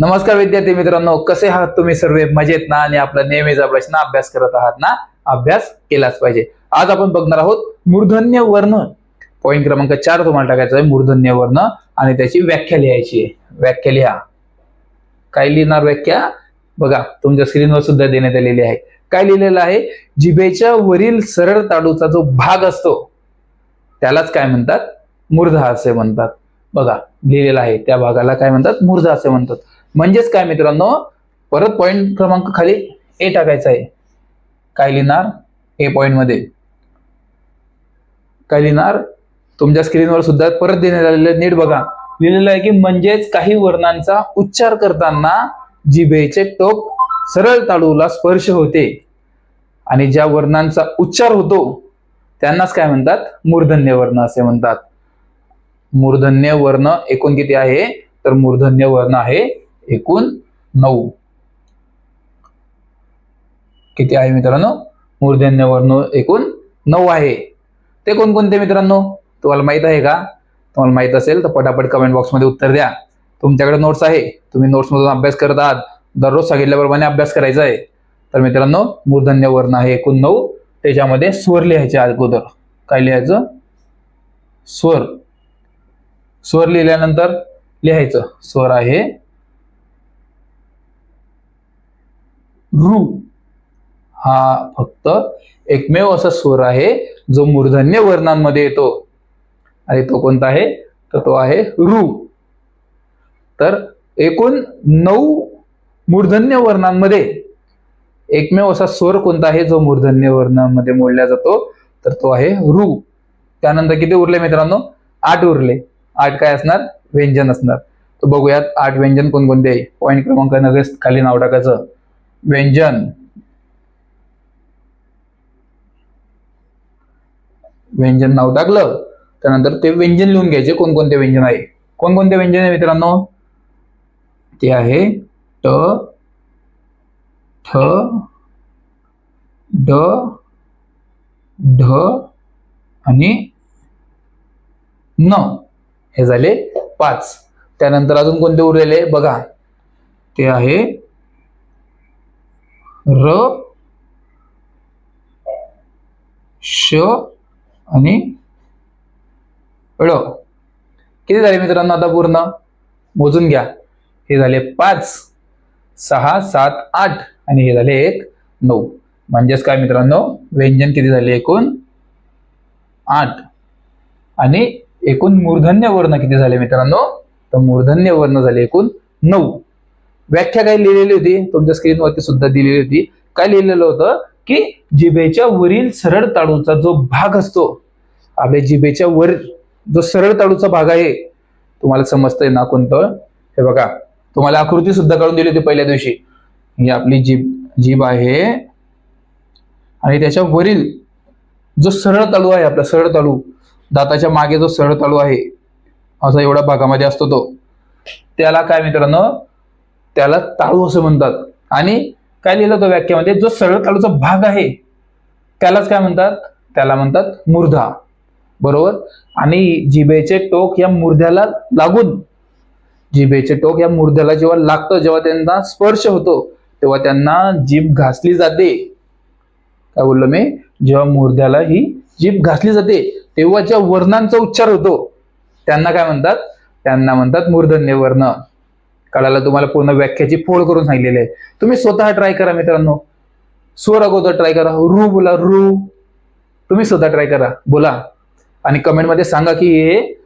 नमस्कार विद्यार्थी मित्रांनो कसे आहात तुम्ही सर्व? मजेत ना? आणि आपला नेहमीचा प्रश्न अभ्यास करत आहात ना? अभ्यास केलाच पाहिजे. आज आपण बघणार आहोत मूर्धन्य वर्ण. पॉईंट क्रमांक चार तुम्हाला टाकायचा आहे मूर्धन्य वर्ण. आणि त्याची व्याख्या लिहायची आहे. व्याख्या लिहा. काय लिहिणार व्याख्या? बघा तुमच्या स्क्रीनवर सुद्धा देण्यात आलेली आहे. काय लिहिलेलं आहे? जिभेच्या वरील सरळ ताडूचा जो भाग असतो त्यालाच काय म्हणतात? मूर्धा असे म्हणतात. बघा लिहिलेलं आहे. त्या भागाला काय म्हणतात? मूर्धा असे म्हणतात. म्हणजेच काय मित्रांनो? परत पॉईंट क्रमांक खाली ए टाकायचा आहे. काय लिहिणार? ए पॉइंटमध्ये. काय लिहिणार? तुमच्या स्क्रीनवर सुद्धा परत देण्यात आलेलं नीट बघा. लिहिलेलं आहे की म्हणजेच काही वर्णांचा उच्चार करताना जिभेचे टोक सरळ ताळूला स्पर्श होते. आणि ज्या वर्णांचा उच्चार होतो त्यांनाच काय म्हणतात? मूर्धन्य वर्ण असे म्हणतात. मूर्धन्य वर्ण एकूण किती आहे? तर मूर्धन्य वर्ण आहे एकूण नऊ. किती आहे मित्रांनो? मूर्धन्य वर्ण एकूण नऊ आहे. ते कोणकोणते मित्रांनो? तुम्हाला माहीत आहे का? तुम्हाला माहीत असेल तर पटापट कमेंट बॉक्समध्ये उत्तर द्या. तुमच्याकडे नोट्स आहे. तुम्ही नोट्समधून अभ्यास करत आहात. दररोज सांगितल्याप्रमाणे अभ्यास करायचा आहे. तर मित्रांनो मूर्धन्य वर्ण आहे एकूण नऊ. त्याच्यामध्ये स्वर लिहायचे अगोदर. काय लिहायचं? स्वर. स्वर लिहिल्यानंतर लिहायचं. स्वर आहे रू हा फक्त एकमेव असा स्वर आहे जो मूर्धन्य वर्णांमध्ये येतो. आणि तो कोणता आहे? तर तो आहे रू. तर एकूण नऊ मूर्धन्य वर्णांमध्ये एकमेव असा स्वर कोणता आहे जो मूर्धन्य वर्णांमध्ये मोडला जातो? तर तो आहे रू. त्यानंतर किती उरले मित्रांनो? आठ उरले. आठ काय असणार? व्यंजन असणार. तर बघूयात आठ व्यंजन कोणकोणते आहे? पॉईंट क्रमांक नगेच खाली नाव टाकायचं. व्यंजन. व्यंजन नाव टाकलं त्यानंतर ते व्यंजन लिहून घ्यायचे कोणकोणते व्यंजन आहे. कोणकोणते व्यंजन आहे मित्रांनो? ते आहे ट ठ ड ढ आणि न. हे झाले पाच. त्यानंतर अजून कोणते उरलेले? बघा. ते आहे र श आणि ळ. किती झाले मित्रांनो आता पूर्ण? मोजून घ्या. हे झाले पाच सहा सात आठ आणि हे झाले एक नऊ. म्हणजेच काय मित्रांनो? व्यंजन किती झाले? एकूण आठ. आणि एकूण मूर्धन्य वर्ण किती झाले मित्रांनो? तर मूर्धन्य वर्ण झाले एकूण नऊ. व्याख्या काय लिहिलेली होती? तुमच्या स्क्रीनवरती सुद्धा दिलेली होती. काय लिहिलेलं होतं? की जिभेच्या वरील सरळ ताळूचा जो भाग असतो आपल्या जिभेच्या वर जो सरळ ताळूचा भाग आहे तुम्हाला समजतंय ना कोणतं? हे बघा तुम्हाला आकृती सुद्धा काढून दिली होती पहिल्या दिवशी. ही आपली जीभ जीभ आहे. आणि त्याच्या वरील जो सरळ ताळू आहे आपला सरळ ताळू दाताच्या मागे जो सरळ ताळू आहे असा एवढा भागामध्ये असतो तो. त्याला काय मित्रांनो? त्याला ताळू असं म्हणतात. आणि काय लिहिलं तो व्याख्यामध्ये? जो सरळ ताळूचा भाग आहे त्यालाच काय म्हणतात? त्याला म्हणतात मूर्धा. बरोबर? आणि जिभेचे टोक या मूर्ध्याला लागून जिभेचे टोक या मूर्ध्याला जेव्हा लागतं जेव्हा त्यांना स्पर्श होतो तेव्हा त्यांना जीभ घासली जाते. काय बोललो मी? जेव्हा मूर्ध्याला ही जीभ घासली जाते तेव्हा ज्या वर्णांचा उच्चार होतो त्यांना काय म्हणतात? त्यांना म्हणतात मूर्धन्य वर्ण कळायला तुम्हाला पूर्ण व्याख्याची फोड करून सांगितलेली आहे. तुम्ही स्वतः ट्राय करा मित्रांनो. स्वर अगोदर ट्राय करा. रू बोला रू. तुम्ही स्वतः ट्राय करा. बोला. आणि कमेंटमध्ये सांगा की हे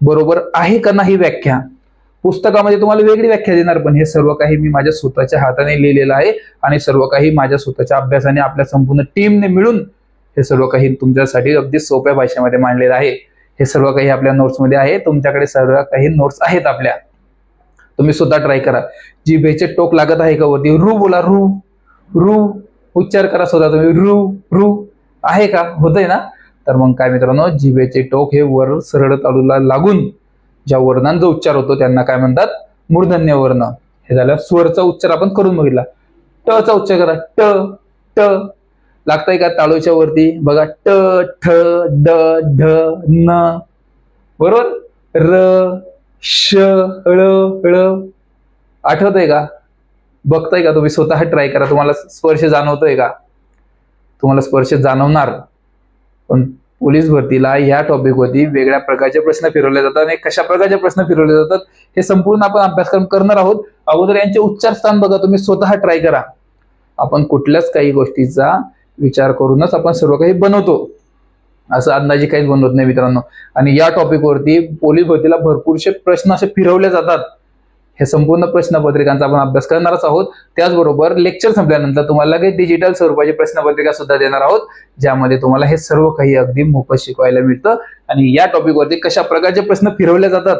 बरोबर आहे का नाही व्याख्या? पुस्तकामध्ये तुम्हाला वेगळी व्याख्या देणार पण हे सर्व काही मी माझ्या स्वतःच्या हाताने लिहिलेलं आहे आणि सर्व काही माझ्या स्वतःच्या अभ्यासाने आपल्या संपूर्ण टीमने मिळून हे सर्व काही तुमच्यासाठी अगदी सोप्या भाषेमध्ये मांडलेलं आहे. हे सर्व काही आपल्या नोट्समध्ये आहे. तुमच्याकडे सर्व काही नोट्स आहेत आपल्या. तुम्ही सुद्धा ट्राय करा. जिभेचे टोक लागत आहे का वरती? रू बोला रू. रू. उच्चार करा स्वतः तुम्ही. रू रू. आहे का? होतंय ना? तर मग काय मित्रांनो जिभेचे टोक हे वर सरळ तालूला लागून ज्या वर्णांचा उच्चार होतो त्यांना काय म्हणतात? मूर्धन्य वर्ण. हे झालं स्वरचा उच्चार आपण करून बघितला. ट चा उच्चार करा. ट ट लागतंय का ताळूच्या वरती? बघा ट ठ ड ढ न. बरोबर? र श ळ ळ. आठवतंय का? बघताय का तुम्ही? स्वतः ट्राय करा. तुम्हाला स्पर्श जाणवतोय का? तुम्हाला स्पर्श जाणवणार. पण पोलीस भरतीला या टॉपिकवरती वेगळ्या प्रकारचे प्रश्न फिरवले जातात आणि कशा प्रकारचे प्रश्न फिरवले जातात हे संपूर्ण आपण अभ्यासक्रम करणार आहोत. अगोदर यांचे उच्चार स्थान बघा. तुम्ही स्वतः ट्राय करा. आपण कुठल्याच काही गोष्टीचा विचार करूनच आपण सर्व काही बनवतो. असं अंदाजे काहीच बनवत नाही मित्रांनो. आणि या टॉपिकवरती पोलीस भरतीला भरपूरसे प्रश्न असे फिरवले जातात. हे संपूर्ण प्रश्नपत्रिकांचा आपण अभ्यास करणारच आहोत. त्याचबरोबर लेक्चर संपल्यानंतर तुम्हाला काही डिजिटल स्वरूपाची प्रश्नपत्रिका सुद्धा देणार आहोत. ज्यामध्ये तुम्हाला हे सर्व काही अगदी मोफत शिकवायला मिळतं. आणि या टॉपिकवरती कशा प्रकारचे प्रश्न फिरवले जातात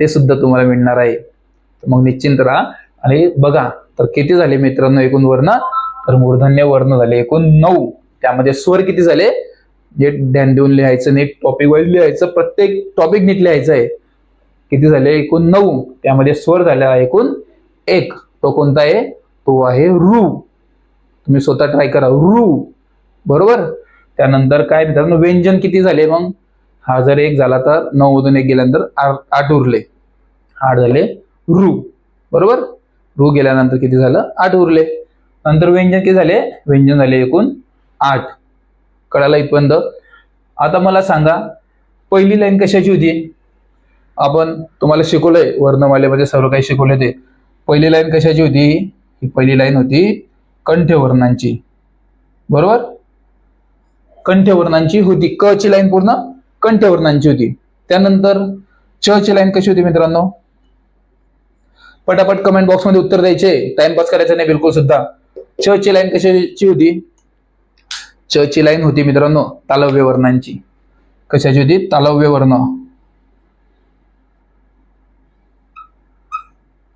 ते सुद्धा तुम्हाला मिळणार आहे. तर मग निश्चिंत राहा. आणि बघा तर किती झाले मित्रांनो एकूण वर्ण? तर मूर्धन्य वर्ण झाले एकूण नऊ. त्यामध्ये स्वर किती झाले? जे ध्यान देऊन लिहायचं नीट टॉपिक वाईज लिहायचं प्रत्येक टॉपिक नीट लिहायचं आहे. किती झाले? एकूण नऊ. त्यामध्ये स्वर झाला एकूण एक. तो कोणता आहे? तो आहे रू. तुम्ही स्वतः ट्राय करा. रू. बरोबर? त्यानंतर काय मित्रांनो? व्यंजन किती झाले मग? हा जर एक झाला तर नऊ मधून एक गेल्यानंतर आठ उरले. आठ झाले रू. बरोबर? रू गेल्यानंतर किती झालं? आठ उरले. नंतर व्यंजन किती झाले? व्यंजन झाले एकूण आठ. कळाला इथपर्यंत. आता मला सांगा पहिली लाईन कशाची होती? आपण तुम्हाला शिकवलंय वर्णमालेमध्ये सर्व काही शिकवले ते. पहिली लाईन कशाची होती? ही पहिली लाईन होती कंठवर्णांची बरोबर? कंठवर्णांची होती. क ची लाईन पूर्ण कंठवर्णांची होती. त्यानंतर च ची लाईन कशी होती मित्रांनो? पटापट कमेंट बॉक्समध्ये उत्तर द्यायचे. टाइमपास करायचं नाही बिलकुल सुद्धा. च ची लाईन कशाची होती? च ची लाईन होती मित्रांनो तालव्य वर्णांची. कशाची होती? तालव्य वर्ण.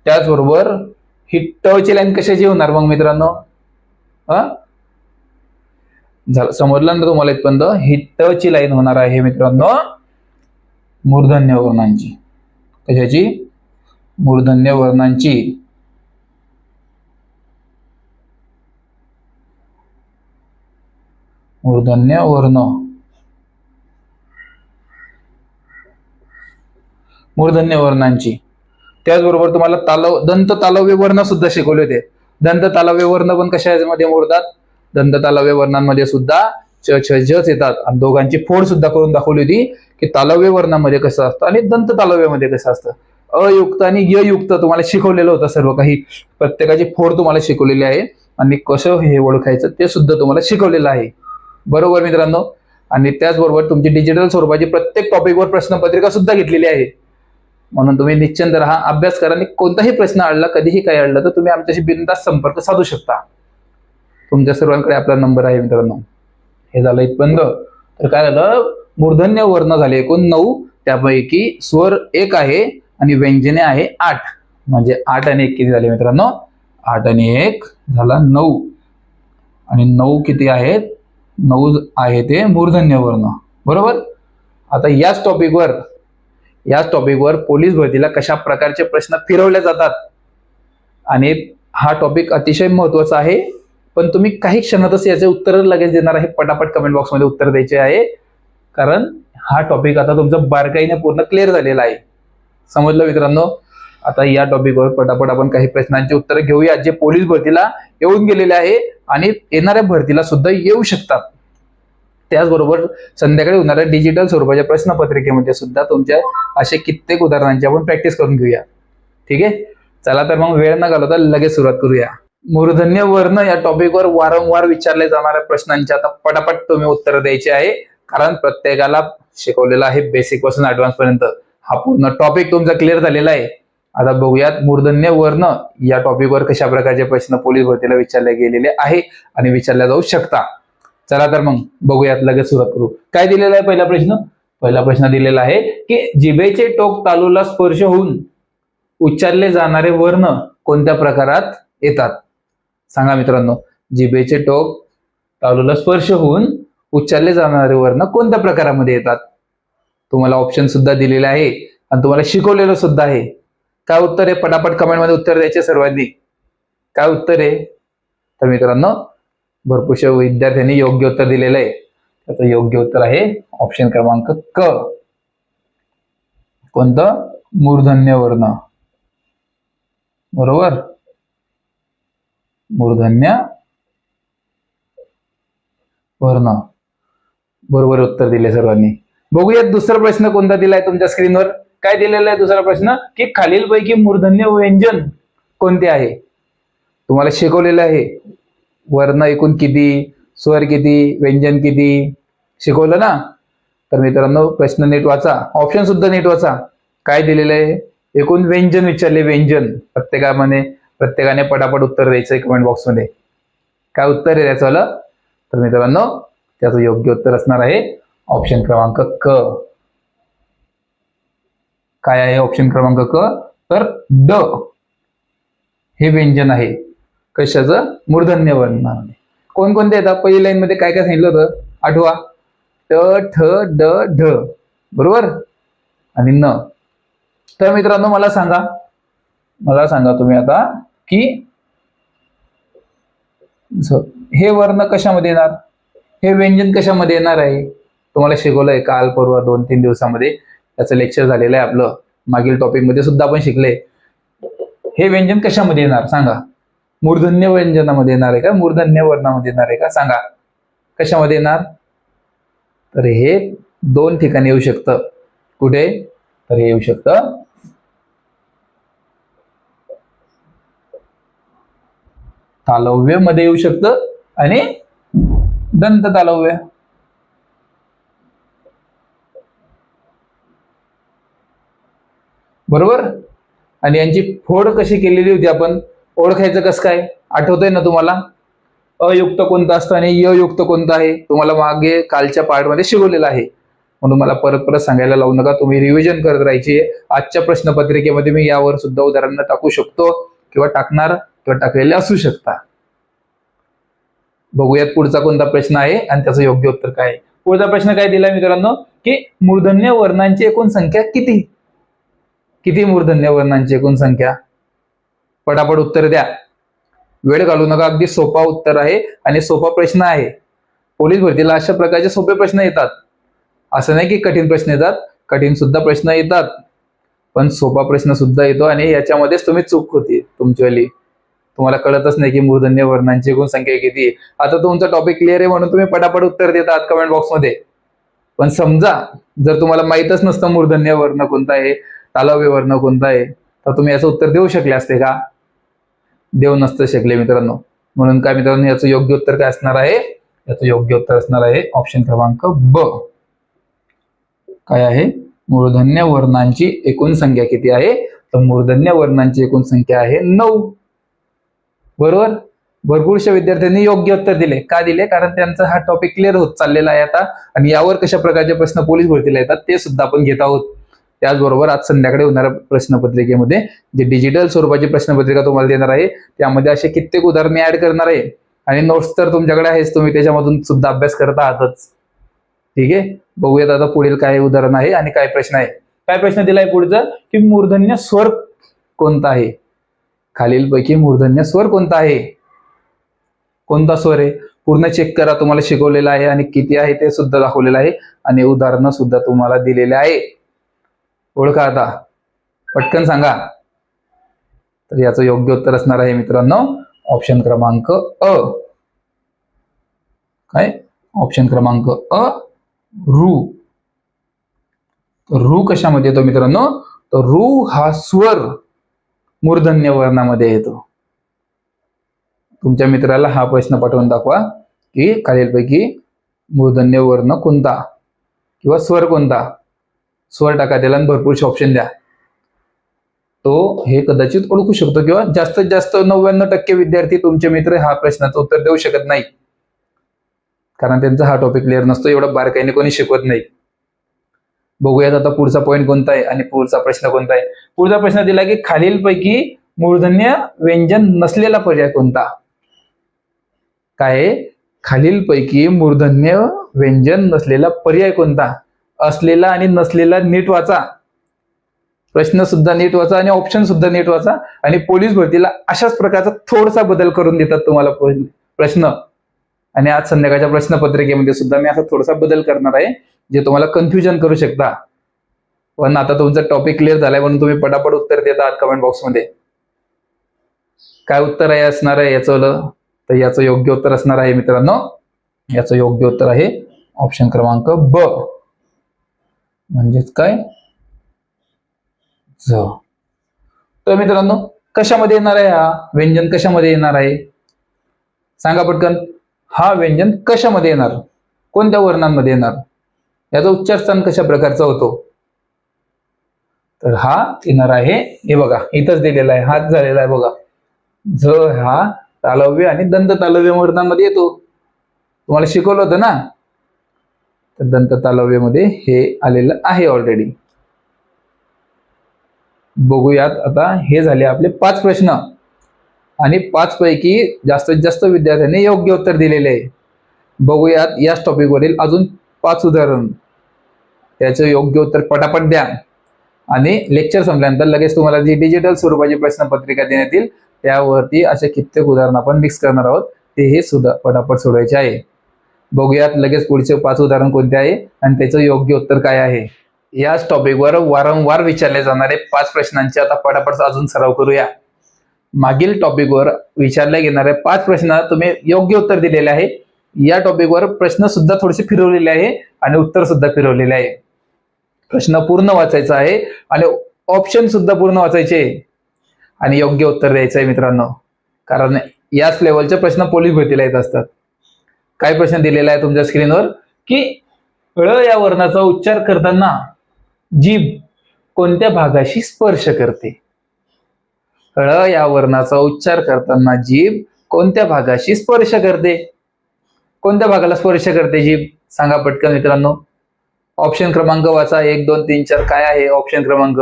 त्याचबरोबर ही ट ची लाईन कशाची होणार मग मित्रांनो? हा झालं समजलं ना तुम्हाला इथपर्यंत? ही ट ची लाईन होणार आहे मित्रांनो मूर्धन्य वर्णांची. कशाची? मूर्धन्य वर्णांची. मूर्धन्य वर्ण मूर्धन्य वर्णांची त्याचबरोबर तुम्हाला तालव दंत तालव्य वर्ण सुद्धा शिकवले होते. दंत तालव्य वर्ण पण कशामध्ये मोडतात? दंत तालव्य वर्णांमध्ये सुद्धा च छ जच येतात. आणि दोघांची फोड सुद्धा करून दाखवली होती की तालव्य वर्णामध्ये कसं असतं आणि दंत तालव्यामध्ये कसं असतं. अयुक्त आणि य युक्त तुम्हाला शिकवलेलं होतं सर्व काही. प्रत्येकाची फोड तुम्हाला शिकवलेली आहे. आणि कसं हे ओळखायचं ते सुद्धा तुम्हाला शिकवलेलं आहे. बरोबर मित्रांनो? आणि त्याचबरोबर तुमची डिजिटल स्वरूपाची प्रत्येक टॉपिकवर प्रश्नपत्रिका सुद्धा घेतलेली आहे. म्हणून तुम्ही निश्चिंत राहा अभ्यास करा आणि कोणताही प्रश्न अडला कधीही काही अडलं तर तुम्ही आमच्याशी बिनधास्त संपर्क साधू शकता. तुमच्या सर्वांकडे आपला नंबर आहे मित्रांनो. हे झालं इथपर्यंत. तर काय झालं? मूर्धन्य वर्ण झाले एकूण नऊ. त्यापैकी स्वर एक आहे आणि व्यंजने आहे आठ. म्हणजे आठ आणि एक किती झाले मित्रांनो? आठ आणि एक झाला नऊ. आणि नऊ किती आहेत? नऊ आहे ते मूर्धन्य वर्ण बरोबर? आता याच टॉपिकवर याच टॉपिकवर पोलीस भरतीला कशा प्रकारचे प्रश्न फिरवले जातात? आणि हा टॉपिक अतिशय महत्त्वाचा आहे. पण तुम्ही काही क्षणातच याचे उत्तर लगेच देणार आहे. पटापट कमेंट बॉक्समध्ये उत्तर द्यायचे आहे. कारण हा टॉपिक आता तुमचं बारकाईने पूर्ण क्लिअर झालेला आहे. समजलं मित्रांनो? आता या टॉपिकवर पटापट आपण काही प्रश्नांची उत्तरं घेऊया जे पोलीस भरतीला येऊन गेलेले आहे आणि येणाऱ्या भरतीला सुद्धा येऊ शकतात. त्याचबरोबर संध्याकाळी होणाऱ्या डिजिटल स्वरूपाच्या प्रश्नपत्रिकेमध्ये सुद्धा तुमच्या असे कित्येक उदाहरणांची आपण प्रॅक्टिस करून घेऊया. ठीक आहे? चला तर मग वेळ न घालवता लगेच सुरुवात करूया. मूर्धन्य वर्ण या टॉपिकवर वारंवार विचारले जाणाऱ्या प्रश्नांची आता पटापट तुम्ही उत्तर द्यायचे आहे. कारण प्रत्येकाला शिकवलेलं आहे बेसिकपासून ऍडव्हान्स पर्यंत. हा पूर्ण टॉपिक तुमचा क्लिअर झालेला आहे. आता बघूयात मूर्धन्य वर्ण या टॉपिकवर कशा प्रकारचे प्रश्न पोलीस भरतीला विचारले गेलेले आहे आणि विचारल्या जाऊ शकता. चला तर मग बघूयात लगेच सुरुवात करू. काय दिलेला आहे पहिला प्रश्न? पहिला प्रश्न दिलेला आहे की जिभेचे टोक तालूला स्पर्श होऊन उच्चारले जाणारे वर्ण कोणत्या प्रकारात येतात? सांगा मित्रांनो जिभेचे टोक तालूला स्पर्श होऊन उच्चारले जाणारे वर्ण कोणत्या प्रकारामध्ये येतात? तुम्हाला ऑप्शन सुद्धा दिलेले आहे आणि तुम्हाला शिकवलेलं सुद्धा आहे. काय उत्तर आहे? पटापट कमेंटमध्ये उत्तर द्यायचे सर्वांनी. काय उत्तर आहे? तर मित्रांनो भरपूरशा विद्यार्थ्यांनी योग्य उत्तर दिलेलं आहे. त्याचं योग्य उत्तर आहे ऑप्शन क्रमांक क. कोणतं? मूर्धन्य वर्ण. बरोबर? मूर्धन्य वर्ण. बरोबर उत्तर दिले सर्वांनी. बघूयात दुसरा प्रश्न कोणता दिलाय तुमच्या स्क्रीनवर काय दिलेला आहे दुसरा प्रश्न? की खालीलपैकी मूर्धन्य व्यंजन कोणते आहे? तुम्हाला शिकवलेलं आहे. वर्ण एकूण किती? स्वर किती? व्यंजन किती? शिकवलं ना? तर मित्रांनो प्रश्न नीट वाचा. ऑप्शन सुद्धा नीट वाचा. काय दिलेलं आहे? एकूण व्यंजन विचारले व्यंजन. प्रत्येकामध्ये प्रत्येकाने पटापट उत्तर द्यायचं कमेंट बॉक्समध्ये काय उत्तर आहे त्याचं तर मित्रांनो त्याचं योग्य उत्तर असणार आहे. ऑप्शन क्रमांक क. काय आहे ऑप्शन क्रमांक क? तर ड. हे व्यंजन आहे. कशाचं? मूर्धन्य वर्णामध्ये कोणकोणते येतात पहिली लाईन मध्ये काय काय सांगितलं होतं? आठवा. ट ठ ड ढ. बरोबर? आणि न. तर मित्रांनो मला सांगा. मला सांगा तुम्ही आता की हे वर्ण कशामध्ये येणार? हे व्यंजन कशामध्ये येणार आहे? तुम्हाला शिकवलंय काल परवा दोन तीन दिवसामध्ये. त्याचं लेक्चर झालेलं आहे आपलं. मागील टॉपिकमध्ये सुद्धा आपण शिकले. हे व्यंजन कशामध्ये येणार सांगा. मूर्धन्य व्यंजनामध्ये येणार आहे का? मूर्धन्य वर्णामध्ये येणार आहे का? सांगा. कशामध्ये येणार? तर हे दोन ठिकाणी येऊ शकतं. कुठे? तर हे येऊ शकतं. तालव्यमध्ये येऊ शकतं आणि दंत तालव्य बरोबर? आणि यांची फोड कशी केलेली होती आपण? ओळखायचं कसं काय? आठवतंय ना तुम्हाला? अयुक्त कोणतं असतं आणि अयुक्त कोणतं आहे? तुम्हाला मागे कालच्या पार्टमध्ये शिकवलेलं आहे. म्हणून मला परत परत सांगायला लावू नका. तुम्ही रिव्हिजन करत राहायची. आजच्या प्रश्नपत्रिकेमध्ये मी यावर सुद्धा उदाहरण टाकू शकतो किंवा टाकणार किंवा टाकलेले असू शकता बघूयात पुढचा कोणता प्रश्न आहे आणि त्याचं योग्य उत्तर काय आहे. पुढचा प्रश्न काय दिलाय मित्रांनो? की मूर्धन्य वर्णांची एकूण संख्या किती? किती मूर्धन्य वर्णांची एकूण संख्या? पटापट उत्तर द्या. वेळ घालू नका अगदी सोपा उत्तर आहे आणि सोपा प्रश्न आहे. पोलीस भरतीला अशा प्रकारचे सोपे प्रश्न येतात. असं नाही की कठीण प्रश्न येतात कठीण सुद्धा प्रश्न येतात. पण सोपा प्रश्न सुद्धा येतो आणि याच्यामध्येच तुम्ही चूक होती तुमच्यावाली. तुम्हाला कळतच नाही की मूर्धन्य वर्णांची एकूण संख्या किती आहे. आता तुमचा टॉपिक क्लिअर आहे म्हणून तुम्ही पटापट उत्तर देतात कमेंट बॉक्समध्ये पण समजा जर तुम्हाला माहीतच नसतं मूर्धन्य वर्ण कोणता आहे तालव्य वर्ण कोणता आहे? तर तुम्ही याचं उत्तर देऊ शकले असते का? देऊ नसतं शकले मित्रांनो. म्हणून काय मित्रांनो याचं योग्य उत्तर काय असणार आहे? याचं योग्य उत्तर असणार आहे ऑप्शन क्रमांक ब. काय आहे? मूर्धन्य वर्णांची एकूण संख्या किती आहे? तर मूर्धन्य वर्णांची एकूण संख्या आहे नऊ. बरोबर? भरपूरशा विद्यार्थ्यांनी योग्य उत्तर दिले. का दिले? कारण त्यांचा हा टॉपिक क्लिअर होत चाललेला आहे आता. आणि यावर कशा प्रकारचे प्रश्न पोलीस भरतीला येतात ते सुद्धा आपण घेत आहोत. त्याचबरोबर आज संध्याकाळी होणाऱ्या प्रश्नपत्रिकेमध्ये जे डिजिटल स्वरूपाची प्रश्नपत्रिका तुम्हाला देणार आहे त्यामध्ये असे कित्येक उदाहरणे ऍड करणार आहे. आणि नोट्स तर तुमच्याकडे आहेच तुम्ही त्याच्यामधून सुद्धा अभ्यास करत आहातच. ठीक आहे? बघूयात आता पुढील काय उदाहरण आहे आणि काय प्रश्न आहे. काय प्रश्न दिलाय पुढचा? की मूर्धन्य स्वर कोणता आहे? खालीलपैकी मूर्धन्य स्वर कोणता आहे? कोणता स्वर आहे? पूर्ण चेक करा तुम्हाला शिकवलेला आहे आणि किती आहे ते सुद्धा दाखवलेलं आहे. आणि उदाहरणं सुद्धा तुम्हाला दिलेले आहे. ओळखा आता. पटकन सांगा. तर याचं योग्य उत्तर असणार आहे मित्रांनो. ऑप्शन क्रमांक अ. काय? ऑप्शन क्रमांक अ. रू. रू कशामध्ये येतो मित्रांनो? तर रू हा स्वर मूर्धन्य वर्णामध्ये येतो. तुमच्या मित्राला हा प्रश्न पाठवून दाखवा की खालीलपैकी मूर्धन्य वर्ण कोणता? किंवा स्वर कोणता? स्वर टाका त्याला आणि भरपूरचे ऑप्शन द्या. तो हे कदाचित ओळखू शकतो किंवा जास्तीत जास्त नव्याण्णव टक्के विद्यार्थी तुमचे मित्र हा प्रश्नाचं उत्तर देऊ शकत नाही. कारण त्यांचा हा टॉपिक क्लिअर नसतो एवढा बारकाईने कोणी शिकवत नाही. बघूयात आता पुढचा पॉईंट कोणता आहे आणि पुढचा प्रश्न कोणता आहे. पुढचा प्रश्न दिला की खालीलपैकी मूर्धन्य व्यंजन नसलेला पर्याय कोणता? काय खालीलपैकी मूर्धन्य व्यंजन नसलेला पर्याय कोणता? असलेला आणि नसलेला नीट वाचा. प्रश्न सुद्धा नीट वाचा आणि ऑप्शन सुद्धा नीट वाचा आणि पोलीस भरतीला अशाच प्रकारचा थोडासा बदल करून देतात तुम्हाला प्रश्न आणि आज संध्याकाळच्या प्रश्नपत्रिकेमध्ये सुद्धा मी असा थोडासा बदल करणार आहे जे तुम्हाला कन्फ्युजन करू शकता. पण आता तुमचा टॉपिक क्लिअर झालाय म्हणून तुम्ही पटापट उत्तर देता कमेंट बॉक्समध्ये काय उत्तर आहे असणार आहे याचं तर याचं योग्य उत्तर असणार आहे मित्रांनो. याचं योग्य उत्तर आहे ऑप्शन क्रमांक ब. म्हणजेच काय? ज. तर मित्रांनो कशामध्ये येणार आहे हा व्यंजन? कशामध्ये येणार आहे? सांगा पटकन. हा व्यंजन कशामध्ये येणार? कोणत्या वर्णांमध्ये येणार? याचा उच्चारस्थान कशा प्रकारचा होतो? तर हा येणार आहे. हे बघा इथंच दिलेला आहे. हाच झालेला आहे बघा. झ हा तालव्य आणि दंत तालव्य वर्णांमध्ये येतो. तुम्हाला शिकवलं होतं ना? तर दंत तालव्यमध्ये हे आलेलं आहे ऑलरेडी बघूयात आता हे झाले आपले पाच प्रश्न. आणि पाच पैकी जास्तीत जास्त विद्यार्थ्यांनी योग्य उत्तर दिलेले आहे. बघूयात याच टॉपिकवरील अजून पाच उदाहरण. त्याचं योग्य उत्तर पटापट द्या. आणि लेक्चर संपल्यानंतर लगेच तुम्हाला जी डिजिटल स्वरूपाची प्रश्नपत्रिका देण्यात येईल त्यावरती असे कित्येक उदाहरण आपण मिक्स करणार आहोत. ते हे सुद्धा पटापट सोडवायचे आहे. बघूयात लगेच पुढचे पाच उदाहरण कोणते आहे आणि त्याचं योग्य उत्तर काय आहे. याच टॉपिकवर वारंवार विचारले जाणारे पाच प्रश्नांचे आता पटापट अजून सराव करूया. मागील टॉपिकवर विचारल्या गेणारे पाच प्रश्न तुम्ही योग्य उत्तर दिलेले आहे. या टॉपिकवर प्रश्न सुद्धा थोडेसे फिरवलेले आहे आणि उत्तर सुद्धा फिरवलेले आहे. प्रश्न पूर्ण वाचायचा आहे आणि ऑप्शन सुद्धा पूर्ण वाचायचे आणि योग्य उत्तर द्यायचं आहे मित्रांनो. कारण याच लेवलचे प्रश्न पोलीस भरतीला येत असतात. काय प्रश्न दिलेला आहे तुमच्या स्क्रीनवर? की ळ या वर्णाचा उच्चार करताना जीभ कोणत्या भागाशी स्पर्श करते? ळ या वर्णाचा उच्चार करताना जीभ कोणत्या भागाशी स्पर्श करते? कोणत्या भागाला स्पर्श करते जीभ? सांगा पटकन मित्रांनो. ऑप्शन क्रमांक वाचा. एक दोन तीन चार. काय आहे ऑप्शन क्रमांक?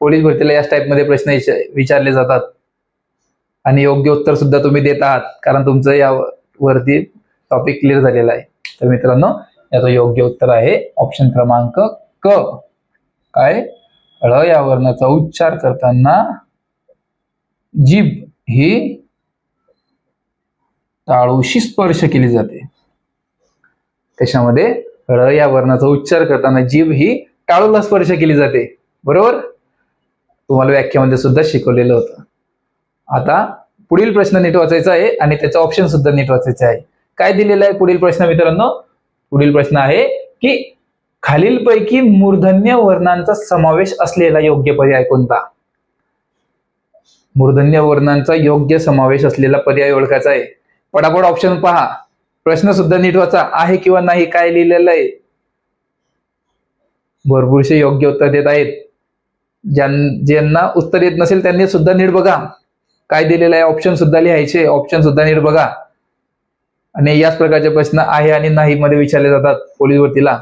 पोलीस भरतीला याच टाईपमध्ये प्रश्न विचारले जातात. आणि योग्य उत्तर सुद्धा तुम्ही देत आहात. कारण तुमचं या वरती टॉपिक क्लिअर झालेला आहे. तर मित्रांनो याचं योग्य उत्तर आहे ऑप्शन क्रमांक क. काय? ळ या वर्णाचा उच्चार करताना जीभ ही टाळूशी स्पर्श केली जाते. त्याच्यामध्ये ळ या वर्णाचा उच्चार करताना जीभ ही टाळूला स्पर्श केली जाते. बरोबर? तुम्हाला व्याख्यामध्ये सुद्धा शिकवलेलं होतं. आता पुढील प्रश्न नीट वाचायचा आहे आणि त्याचा ऑप्शन सुद्धा नीट वाचायचा आहे. काय दिलेलं आहे पुढील प्रश्न मित्रांनो? पुढील प्रश्न आहे की खालीलपैकी मूर्धन्य वर्णांचा समावेश असलेला योग्य पर्याय कोणता? मूर्धन्य वर्णांचा योग्य समावेश असलेला पर्याय ओळखायचा आहे. पटापट ऑप्शन पहा. प्रश्न सुद्धा नीट वाचा. आहे किंवा नाही काय लिहिलेलं आहे? भरपूरसे योग्य उत्तर देत आहेत. ज्यां ज्यांना उत्तर येत नसेल त्यांनी सुद्धा नीट बघा. काय दिलेलं आहे? ऑप्शन सुद्धा लिहायचे. ऑप्शन सुद्धा नीट बघा. आणि याच प्रकारचे प्रश्न आहे आणि नाही मध्ये विचारले जातात पोलीस भरतीला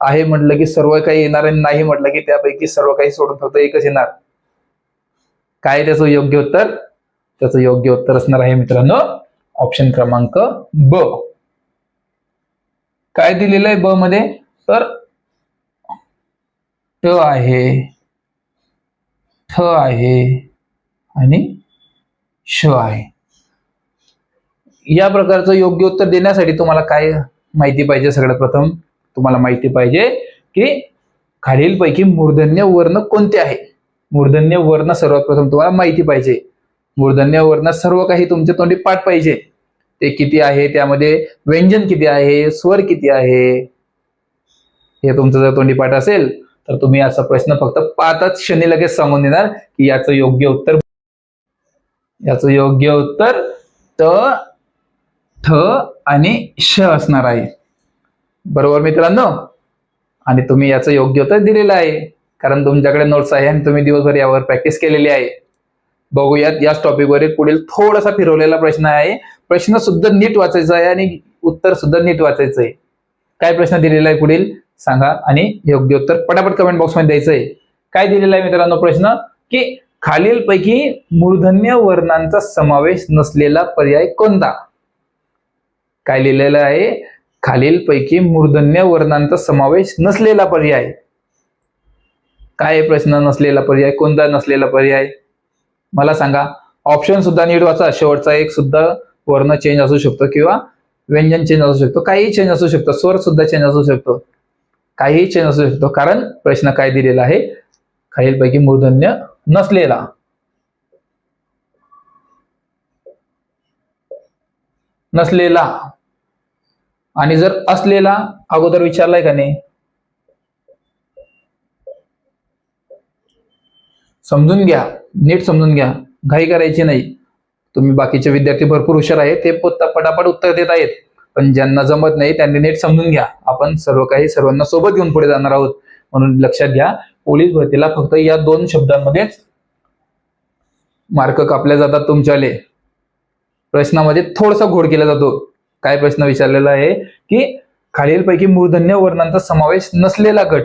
आहे म्हटलं की सर्व काही येणार आणि नाही म्हटलं की त्यापैकी सर्व काही सोडून फक्त एकच येणार. काय त्याचं योग्य उत्तर? त्याचं योग्य उत्तर असणार आहे मित्रांनो ऑप्शन क्रमांक ब. काय दिलेलं आहे ब मध्ये? तर ट आहे ठ आहे आणि श आहे. या प्रकारचं योग्य उत्तर देण्यासाठी तुम्हाला काय माहिती पाहिजे? सगळ्यात प्रथम तुम्हाला माहिती पाहिजे की खालीलपैकी मूर्धन्य वर्ण कोणते आहे? मूर्धन्य वर्ण सर्वात प्रथम तुम्हाला माहिती पाहिजे. मूर्धन्य वर्ण सर्व काही तुमच्या तोंडी पाठ पाहिजे. ते किती आहे? त्यामध्ये व्यंजन किती आहे? स्वर किती आहे? हे तुमचं जर तोंडी पाठ असेल तर तुम्ही असा प्रश्न फक्त पाचच क्षणी लगेच सांगून देणार की याचं योग्य उत्तर याचं योग्य उत्तर त ठ आणि श असणार आहे. बरोबर मित्रांनो? आणि तुम्ही याचं योग्य उत्तर दिलेलं आहे. कारण तुमच्याकडे नोट्स आहे आणि तुम्ही दिवसभर यावर प्रॅक्टिस केलेली आहे. बघूयात याच टॉपिकवरील पुढील थोडासा फिरवलेला प्रश्न आहे. प्रश्न सुद्धा नीट वाचायचा आहे आणि उत्तर सुद्धा नीट वाचायचं आहे. काय प्रश्न दिलेला आहे पुढील? सांगा आणि योग्य उत्तर पटापट कमेंट बॉक्समध्ये द्यायचं आहे. काय दिलेला आहे मित्रांनो प्रश्न? की खालीलपैकी मूर्धन्य वर्णांचा समावेश नसलेला पर्याय कोणता? काय लिहिलेलं आहे? खालीलपैकी मूर्धन्य वर्णांचा समावेश नसलेला पर्याय. काय प्रश्न नसलेला पर्याय? कोणता नसलेला पर्याय? मला सांगा. ऑप्शन सुद्धा नीट वाचा. शेवटचा एक सुद्धा वर्ण चेंज असू शकतो किंवा व्यंजन चेंज असू शकतो. काहीही चेंज असू शकतो. स्वर सुद्धा चेंज असू शकतो. काहीही चेंज असू शकतो. कारण प्रश्न काय दिलेला आहे? खालीलपैकी मूर्धन्य नसलेला. नसलेला. आणि जर असलेला अगोदर विचारलाय का नाही? समजून घ्या. नीट समजून घ्या. घाई करायची नाही. तुम्ही बाकीचे विद्यार्थी भरपूर हुशार आहेत. ते पटापट उत्तर देत आहेत. पण ज्यांना जमत नाही त्यांनी नीट समजून घ्या. आपण सर्व काही सर्वांना सोबत घेऊन पुढे जाणार आहोत. म्हणून लक्षात घ्या पोलीस भरतीला फक्त या दोन शब्दांमध्येच मार्क कापले जातात तुमच्याले. प्रश्नामध्ये थोडासा घोड केला जातो. काय प्रश्न विचारलेला आहे की खालीलपैकी मूर्धन्य वर्णांचा समावेश नसलेला गट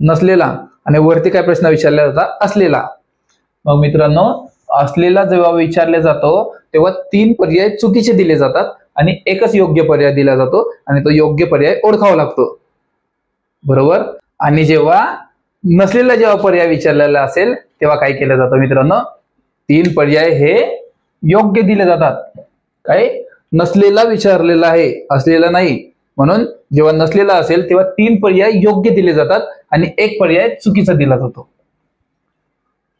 नसलेला आणि वरती काय प्रश्न विचारला जाता? असलेला. मग मित्रांनो असलेला जेव्हा विचारला जातो तेव्हा तीन पर्याय चुकीचे दिले जातात आणि एकच योग्य पर्याय दिला जातो आणि तो योग्य पर्याय ओळखावा लागतो. बरोबर? आणि जेव्हा नसलेला जेव्हा पर्याय विचारलेला असेल तेव्हा काय केलं जातं मित्रांनो? तीन पर्याय हे योग्य दिले जातात. काय नसलेला विचारलेला आहे असलेला नाही. म्हणून जेव्हा नसलेला असेल तेव्हा तीन पर्याय योग्य दिले जातात आणि एक पर्याय चुकीचा दिला जातो.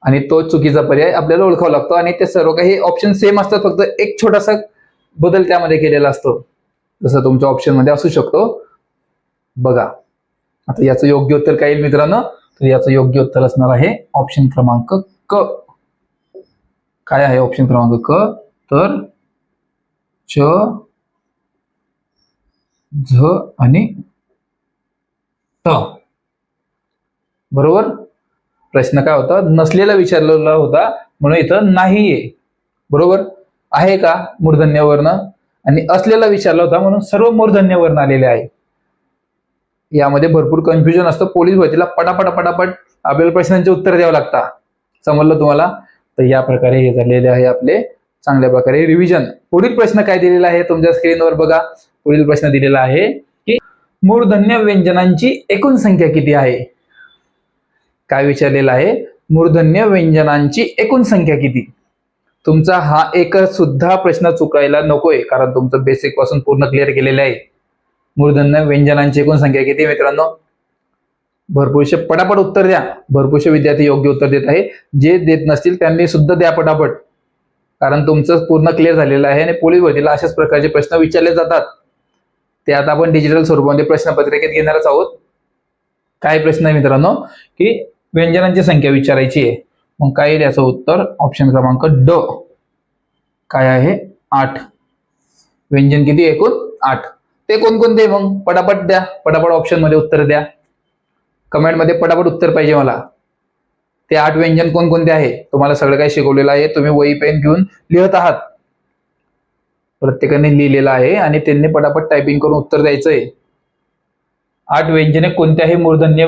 आणि तो चुकीचा पर्याय आपल्याला ओळखावा लागतो आणि ते सर्व काही ऑप्शन सेम असतात फक्त एक छोटासा बदल त्यामध्ये केलेला असतो. जसं तुमच्या ऑप्शनमध्ये असू शकतो. बघा आता याचं योग्य उत्तर काय येईल मित्रांनो? तर याचं योग्य उत्तर असणार आहे ऑप्शन क्रमांक क. काय आहे ऑप्शन क्रमांक क? तर च झ आणि ट बरोबर? प्रश्न काय होता? नसलेला विचारलेला होता म्हणून इथं नाहीये. बरोबर? आहे का मूर्धन्यावरनं आणि असलेला विचारला होता म्हणून सर्व मूर्धन्यावरनं आलेले आहे. यामध्ये भरपूर कन्फ्युजन असतं. पोलीस भरतीला पटापट पटापट आपल्याला प्रश्नांचे उत्तर द्यावं लागतात समजलं तुम्हाला? तर या प्रकारे हे झालेले आहे आपले चांगल्या प्रकारे रिव्हिजन पुढील प्रश्न काय दिलेला आहे तुमच्या स्क्रीनवर बघा. पुढील प्रश्न दिलेला आहे की मूर्धन्य व्यंजनांची एकूण संख्या किती आहे? काय विचारलेलं आहे? मूर्धन्य व्यंजनांची एकूण संख्या किती? तुमचा हा एक सुद्धा प्रश्न चुकायला नकोय कारण तुमचं बेसिकपासून पूर्ण क्लिअर केलेलं आहे. मूर्धन्य व्यंजनांची एकूण संख्या किती मित्रांनो? भरपूरशे पटापट उत्तर द्या. भरपूरशे विद्यार्थी योग्य उत्तर देत आहे. जे देत नसतील त्यांनी सुद्धा द्या पटापट. कारण तुमचं पूर्ण क्लिअर झालेलं आहे आणि पोलीस भरतीला अशाच प्रकारचे प्रश्न विचारले जातात. ते आता आपण डिजिटल स्वरूपामध्ये प्रश्नपत्रिकेत घेणारच आहोत. काय प्रश्न आहे मित्रांनो? की व्यंजनांची संख्या विचारायची आहे. मग काय येईल याचं उत्तर? ऑप्शन क्रमांक ड. काय आहे? आठ. व्यंजन किती? एकूण आठ. ते कोणकोणते मग? पटापट द्या. पटापट ऑप्शनमध्ये उत्तर द्या. कमेंटमध्ये पटापट उत्तर पाहिजे मला. ते आठ व्यंजन कोणकोणते आहे? तुम्हाला सगळं काही शिकवलेलं आहे. तुम्ही वही पेन घेऊन लिहत आहात. प्रत्येकाने लिहिलेलं आहे आणि त्यांनी पटापट टायपिंग करून उत्तर द्यायचंय. आठ व्यंजने कोणत्याही मूर्धन्य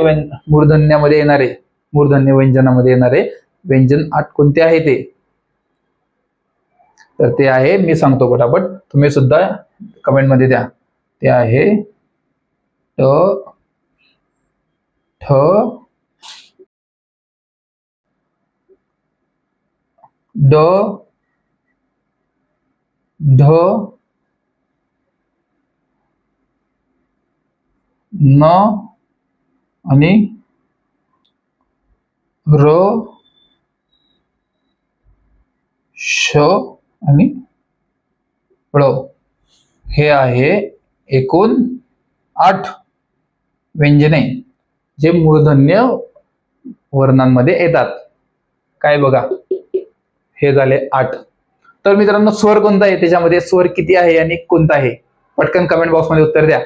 मूर्धन्यामध्ये येणारे? मूर्धन्य व्यंजनामध्ये येणारे व्यंजन आठ कोणते आहे ते? तर ते आहे मी सांगतो पटापट. तुम्ही सुद्धा कमेंटमध्ये द्या. ते आहे ट ठ. ड. ढ न. आणि र. श. आणि ळ. हे आहे एकूण आठ व्यंजने. जे मूर्धन्य वर्णांमध्ये येतात. काय बघा? हे झाले आठ. तर मित्रांनो स्वर कोणता आहे? त्याच्यामध्ये स्वर किती आहे आणि कोणता आहे? पटकन कमेंट बॉक्समध्ये उत्तर द्या.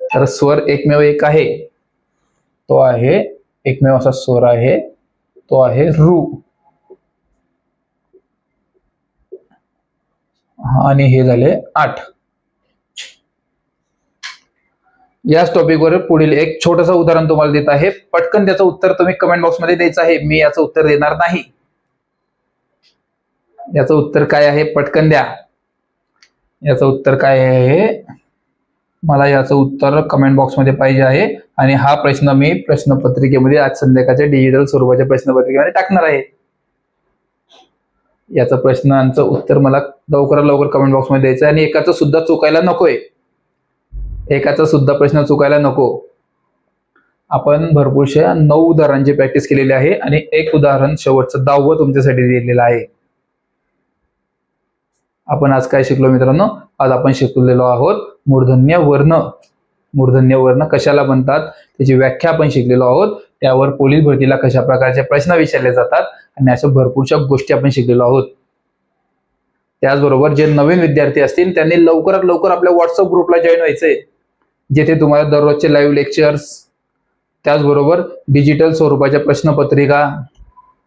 तर स्वर एकमेव एक आहे. तो आहे एकमेव असा स्वर आहे. तो आहे रू. आणि हे झाले आठ. याच टॉपिकवर पुढील एक छोटस उदाहरण तुम्हाला देत आहे. पटकन त्याचं उत्तर तुम्ही कमेंट बॉक्समध्ये द्यायचं आहे. मी याचं उत्तर देणार नाही. याचं उत्तर काय आहे? पटकन द्या. याचं उत्तर काय आहे? मला याचं उत्तर कमेंट बॉक्समध्ये पाहिजे आहे. आणि हा प्रश्न मी प्रश्नपत्रिकेमध्ये आज संध्याकाळच्या डिजिटल स्वरूपाच्या प्रश्नपत्रिकेमध्ये टाकणार आहे. याचं प्रश्नांचं उत्तर मला लवकरात लवकर कमेंट बॉक्समध्ये द्यायचं आहे. आणि एकाचं सुद्धा चुकायला नकोय. एकाचा सुद्धा प्रश्न चुकायला नको. आपण भरपूरशा नऊ उदाहरणांची प्रॅक्टिस केलेली आहे आणि एक उदाहरण शेवटचं दहावं तुमच्यासाठी दिलेलं आहे. आपण आज काय शिकलो मित्रांनो? आज आपण शिकलेलो आहोत मूर्धन्य वर्ण. मूर्धन्य वर्ण कशाला म्हणतात? त्याची व्याख्या आपण शिकलेलो आहोत. त्यावर पोलीस भरतीला कशा प्रकारचे प्रश्न विचारले जातात आणि अशा भरपूरशा गोष्टी आपण शिकलेलो आहोत. त्याचबरोबर जे नवीन विद्यार्थी असतील त्यांनी लवकरात लवकर आपल्या व्हॉट्सअप ग्रुपला जॉईन व्हायचंय. जेथे तुम्हाला दररोजचे लाईव्ह लेक्चर्स त्याचबरोबर डिजिटल स्वरूपाच्या प्रश्नपत्रिका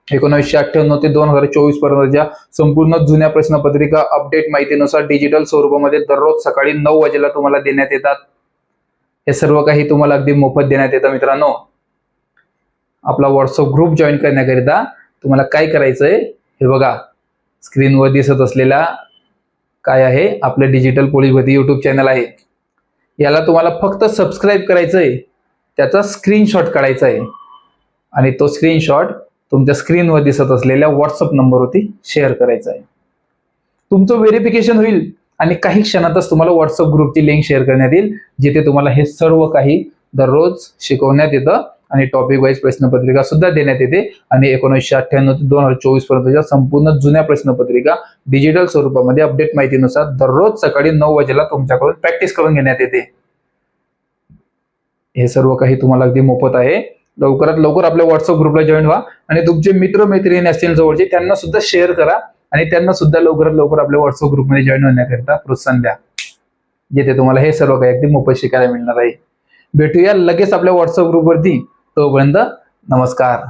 एकोणीसशे अठ्ठ्याण्णव ते दोन हजार चोवीस पर्यंतच्या संपूर्ण जुन्या प्रश्नपत्रिका अपडेट माहितीनुसार डिजिटल स्वरूपामध्ये दररोज सकाळी नऊ वाजेला तुम्हाला देण्यात येतात. हे सर्व काही तुम्हाला अगदी मोफत देण्यात येतं मित्रांनो. आपला व्हॉट्सअप ग्रुप जॉईन करण्याकरिता तुम्हाला काय करायचंय हे बघा. स्क्रीनवर दिसत असलेला काय आहे? आपलं डिजिटल पोलीस भरती युट्यूब चॅनल आहे. याला तुम्हाला फक्त सबस्क्राईब करायचं आहे त्याचा स्क्रीनशॉट काढायचा आहे आणि तो स्क्रीनशॉट तुमच्या स्क्रीनवर दिसत असलेल्या व्हॉट्सअप नंबरवरती शेअर करायचा आहे तुमचं व्हेरिफिकेशन होईल आणि काही क्षणातच तुम्हाला व्हॉट्सअप ग्रुपची लिंक शेअर करण्यात येईल जिथे तुम्हाला हे सर्व काही दररोज शिकवण्यात येतं. आणि टॉपिक वाईज प्रश्नपत्रिका सुद्धा देण्यात येते. आणि एकोणीसशे अठ्ठ्याण्णव ते दोन हजार चोवीस पर्यंतच्या संपूर्ण जुन्या प्रश्नपत्रिका डिजिटल स्वरूपामध्ये अपडेट माहितीनुसार दररोज सकाळी नऊ वाजेला तुमच्याकडून प्रॅक्टिस करून घेण्यात येते. हे सर्व काही तुम्हाला अगदी मोफत आहे. लवकरात लवकर आपल्या व्हॉट्सअप ग्रुपला जॉईन व्हा. आणि तुमचे मित्र मैत्रिणी असतील जवळचे त्यांना सुद्धा शेअर करा. आणि त्यांना सुद्धा लवकरात लवकर आपल्या व्हॉट्सअप ग्रुपमध्ये जॉईन होण्याकरिता प्रोत्साहन द्या. जिथे तुम्हाला हे सर्व काही अगदी मोफत शिकायला मिळणार आहे. भेटूया लगेच आपल्या व्हॉट्सअप ग्रुपवरती तोपर्यंत नमस्कार.